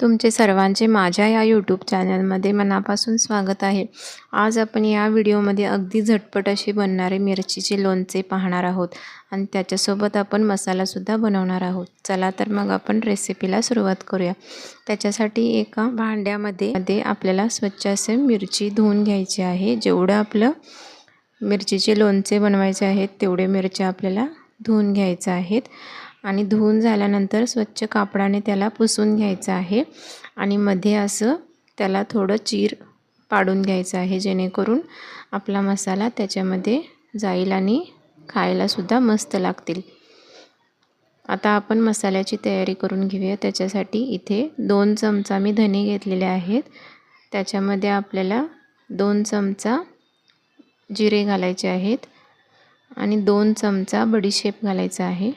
तुमचे सर्वांचे माझ्या या यूट्यूब चॅनलमध्ये मनापासून स्वागत आहे. आज आपण या व्हिडिओमध्ये अगदी झटपट अशी बनणारे मिरचीचे लोणचे पाहणार आहोत आणि त्याच्यासोबत आपण मसालासुद्धा बनवणार आहोत. चला तर मग आपण रेसिपीला सुरुवात करूया. त्याच्यासाठी एका भांड्यामध्ये मध्ये आपल्याला स्वच्छ असे मिरची धुवून घ्यायची आहे. जेवढं आपलं मिरचीचे लोणचे बनवायचे आहेत तेवढे मिरच्या आपल्याला धुवून घ्यायचं आहेत. आणि धुवून झाल्यानंतर स्वच्छ कापडाने त्याला पुसून घ्यायचं आहे. आणि मध्ये असं त्याला थोडं चीर पाडून घ्यायचं आहे जेणेकरून आपला मसाला त्याच्यामध्ये जाईल आणि खायलासुद्धा मस्त लागतील. आता आपण मसाल्याची तयारी करून घेऊया. त्याच्यासाठी इथे दोन चमचा मी धने घेतलेले आहेत. त्याच्यामध्ये आपल्याला दोन चमचा जिरे घालायचे आहेत आणि दोन चमचा बडीशेप घालायचा आहे.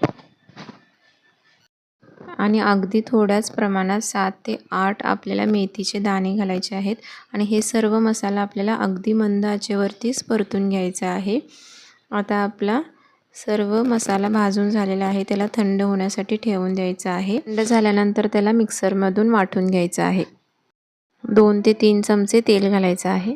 आणि अगदी थोड्याच प्रमाणात सात ते आठ आपल्याला मेथीचे दाणे घालायचे आहेत. आणि हे सर्व मसाला आपल्याला अगदी मंद आचेवरतीच परतून घ्यायचा आहे. आता आपला सर्व मसाला भाजून झालेला आहे. त्याला थंड होण्यासाठी ठेवून द्यायचा आहे. थंड झाल्यानंतर त्याला मिक्सरमधून वाटून घ्यायचं आहे. दोन ते तीन चमचे तेल घालायचं आहे.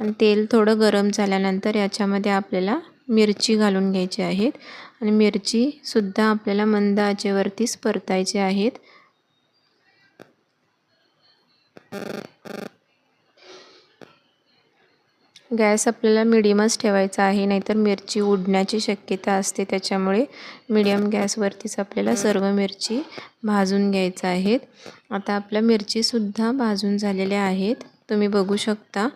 आणि तेल थोडं गरम झाल्यानंतर याच्यामध्ये आपल्याला मिरची घालून घ्यायची आहेत. आणि मिरचीसुद्धा आपल्याला मंद आचेवरतीच परतायचे आहेत. गॅस आपल्याला मिडियमच ठेवायचा आहे नाहीतर मिरची उडण्याची शक्यता असते. त्याच्यामुळे मिडियम गॅसवरतीच आपल्याला सर्व मिरची भाजून घ्यायचं आहेत. आता आपल्या मिरचीसुद्धा भाजून झालेल्या आहेत. तुम्ही बघू शकता.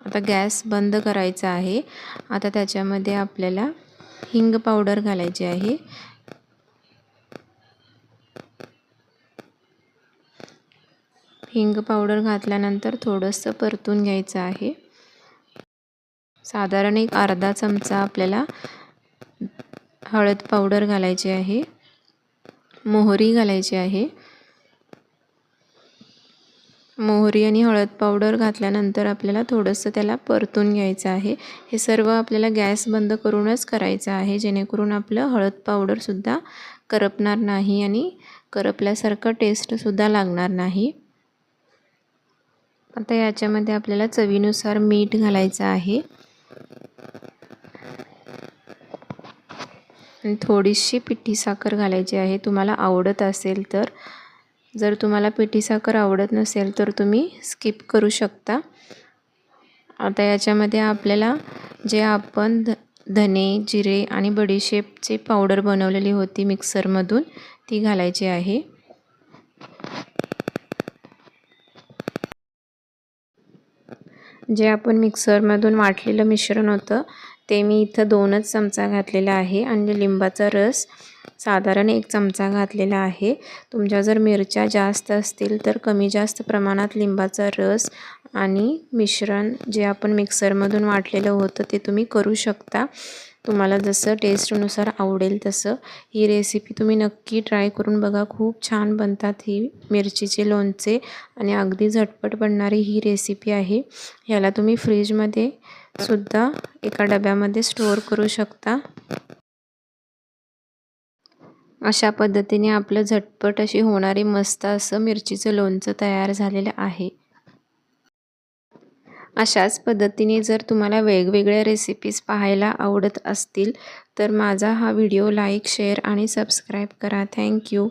आता गॅस बंद करायचा आहे. आता त्याच्यामध्ये आपल्याला हिंग पावडर घालायची आहे. हिंग पावडर घातल्यानंतर थोडंसं परतून घ्यायचं आहे. साधारण एक अर्धा चमचा आपल्याला हळद पावडर घालायची आहे. मोहरी घालायची आहे. मोहरी आणि हळद पावडर घातल्यानंतर आपल्याला थोडंसं त्याला परतून घ्यायचं आहे. हे सर्व आपल्याला गॅस बंद करूनच करायचं आहे. जेणेकरून आपलं हळद पावडरसुद्धा करपणार नाही आणि करपल्यासारखं टेस्टसुद्धा लागणार नाही. आता याच्यामध्ये आपल्याला चवीनुसार मीठ घालायचं आहे. थोडीशी पिठी साखर घालायची आहे. तुम्हाला आवडत असेल तर जर तुम्हाला पिठी साखर आवडत नसेल तर तुम्ही स्किप करू शकता. आता याच्यामध्ये आपल्याला जे आपण ध धने जिरे आणि बडीशेपची पावडर बनवलेली होती मिक्सरमधून ती घालायची आहे. जे आपण मिक्सरमधून वाटलेलं मिश्रण होतं ते मी इथं दोनच चमचा घातलेला आहे. आणि लिंबाचा रस साधारण एक चमचा घातलेला आहे. तुमच्या जर मिरच्या जास्त असतील तर कमी जास्त प्रमाणात लिंबाचा रस आणि मिश्रण जे आपण मिक्सरमधून वाटलेलं होतं ते तुम्ही करू शकता. तुम्हाला जसं टेस्टनुसार आवडेल तसं. ही रेसिपी तुम्ही नक्की ट्राय करून बघा. खूप छान बनतात ही मिरचीचे लोणचे आणि अगदी झटपट बनणारी ही रेसिपी आहे. ह्याला तुम्ही फ्रीजमध्ये सुद्धा एका डब्यामध्ये स्टोअर करू शकता. अशा पद्धतीने आपलं झटपट अशी होणारी मस्त असं मिरचीचं लोणचं तयार झालेलं आहे. अशाच पद्धतीने जर तुम्हाला वेगवेगळ्या रेसिपीज पाहायला आवडत असतील तर माझा हा व्हिडिओ लाईक शेअर आणि सबस्क्राईब करा. Thank you